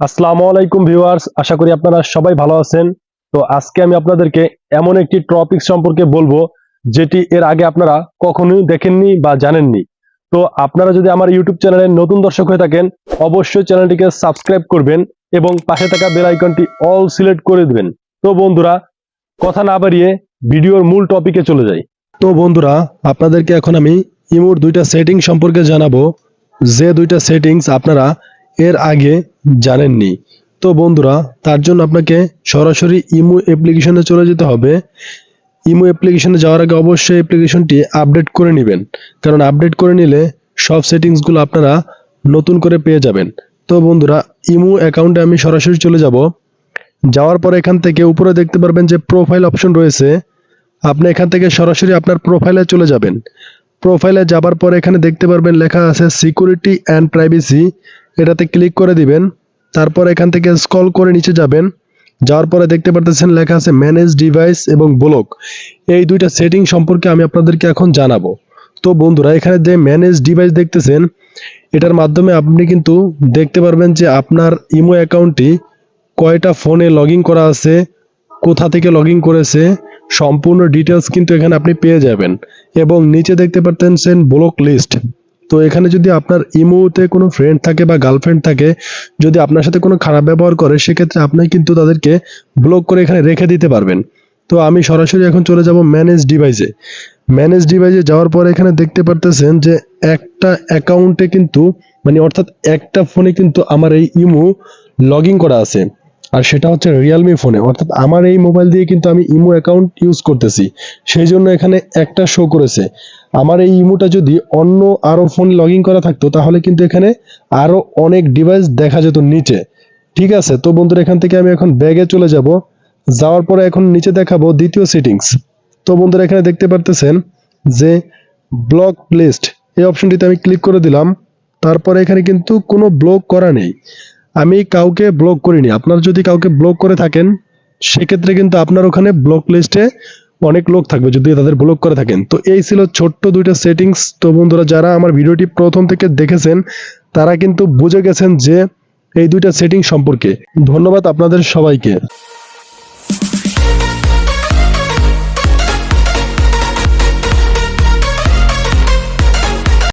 আসসালামু আলাইকুম ভিউয়ার্স, আশা করি আপনারা সবাই ভালো আছেন। তো আজকে আমি আপনাদেরকে এমন একটি টপিক সম্পর্কে বলব, যেটি এর আগে আপনারা কখনোই দেখেননি বা জানেননি। তো আপনারা যদি আমার ইউটিউব চ্যানেলে নতুন দর্শক হয়ে থাকেন, অবশ্যই চ্যানেলটিকে সাবস্ক্রাইব করবেন এবং পাশে থাকা বেল আইকনটি অল সিলেক্ট করে দিবেন। তো বন্ধুরা, কথা না বাড়িয়ে ভিডিওর মূল টপিকে চলে যাই। তো বন্ধুরা, আপনাদেরকে এখন আমি ইমোর দুইটা সেটিং সম্পর্কে জানাব। যে দুইটা সেটিংস আপনারা এর আগে জানেননি। তো বন্ধুরা, তার জন্য আপনাকে সরাসরি ইমো অ্যাপ্লিকেশনে চলে যেতে হবে। ইমো অ্যাপ্লিকেশনে যাওয়ার আগে অবশ্যই অ্যাপ্লিকেশনটি আপডেট করে নেবেন। কারণ আপডেট করে নিলে সব সেটিংসগুলো আপনারা নতুন করে পেয়ে যাবেন। তো বন্ধুরা, ইমো অ্যাকাউন্টে আমি সরাসরি চলে যাব। যাওয়ার পরে এখান থেকে উপরে দেখতে পারবেন যে প্রোফাইল অপশন রয়েছে। আপনি এখান থেকে সরাসরি আপনার প্রোফাইলে চলে যাবেন। প্রোফাইলে যাবার পর এখানে দেখতে পারবেন লেখা আছে সিকিউরিটি অ্যান্ড প্রাইভেসি। এটাতে ক্লিক করে দিবেন। তারপর এখান থেকে স্ক্রল করে নিচে যাবেন। যাওয়ার পরে দেখতে পারতেছেন লেখা আছে ম্যানেজ ডিভাইস এবং ব্লক এই দুইটা সেটিং সম্পর্কে আমি আপনাদেরকে এখন জানাব। তো বন্ধুরা, এখানে যে ম্যানেজ ডিভাইস দেখতেছেন, এটার মাধ্যমে আপনি কিন্তু দেখতে পারবেন যে আপনার ইমো অ্যাকাউন্টটি কয়টা ফোনে লগ করা আছে, কোথা থেকে লগ করেছে, সম্পূর্ণ ডিটেলস কিন্তু এখানে আপনি পেয়ে যাবেন। এবং নিচে দেখতে পারতেছেন ব্লক লিস্ট তো এখানে যদি আপনার ইমোতে কোনো ফ্রেন্ড থাকে বা গার্লফ্রেন্ড থাকে, যদি আপনার সাথে কোনো খারাপ ব্যবহার করে, সেক্ষেত্রে আপনি কিন্তু তাদেরকে ব্লক করে এখানে রেখে দিতে পারবেন। তো আমি সরাসরি এখন চলে যাব ম্যানেজ ডিভাইসে ম্যানেজ ডিভাইসে যাওয়ার পরে এখানে দেখতে পারতেছেন যে একটা অ্যাকাউন্টে কিন্তু মানে অর্থাৎ একটা ফোনে কিন্তু আমার এই ইমো লগ করা আছে। আর সেটা হচ্ছে রিয়েলমি ফোনে অর্থাৎ আমার এই মোবাইল দিয়ে কিন্তু আমি ইমো অ্যাকাউন্ট ইউজ করতেছি। সেই জন্য এখানে একটা শো করেছে। আমার এই ইমোটা যদি অন্য আরও ফোন লগ করা থাকতো, তাহলে কিন্তু এখানে আরও অনেক ডিভাইস দেখা যেত নিচে। ঠিক আছে? তো বন্ধুরা, এখান থেকে আমি এখন ব্যাগে চলে যাব। যাওয়ার পরে এখন নিচে দেখাবো দ্বিতীয় সেটিংস তো বন্ধুরা, এখানে দেখতে পারতেছেন যে ব্লক লিস্ট এই অপশনটিতে আমি ক্লিক করে দিলাম। তারপরে এখানে কিন্তু কোনো ব্লক করা নেই। আমি কাউকে ব্লক করিনি। আপনার যদি কাউকে ব্লক করে থাকেন, সেক্ষেত্রে কিন্তু আপনার ওখানে ব্লক লিস্টে অনেক লোক থাকবে যদি তাদের ব্লক করে থাকেন। তো এই ছিল ছোট্ট দুইটা সেটিংস তো বন্ধুরা, যারা আমার ভিডিওটি প্রথম থেকে দেখেছেন, তারা কিন্তু বুঝে গেছেন যে এই দুইটা সেটিং সম্পর্কে। ধন্যবাদ আপনাদের সবাইকে।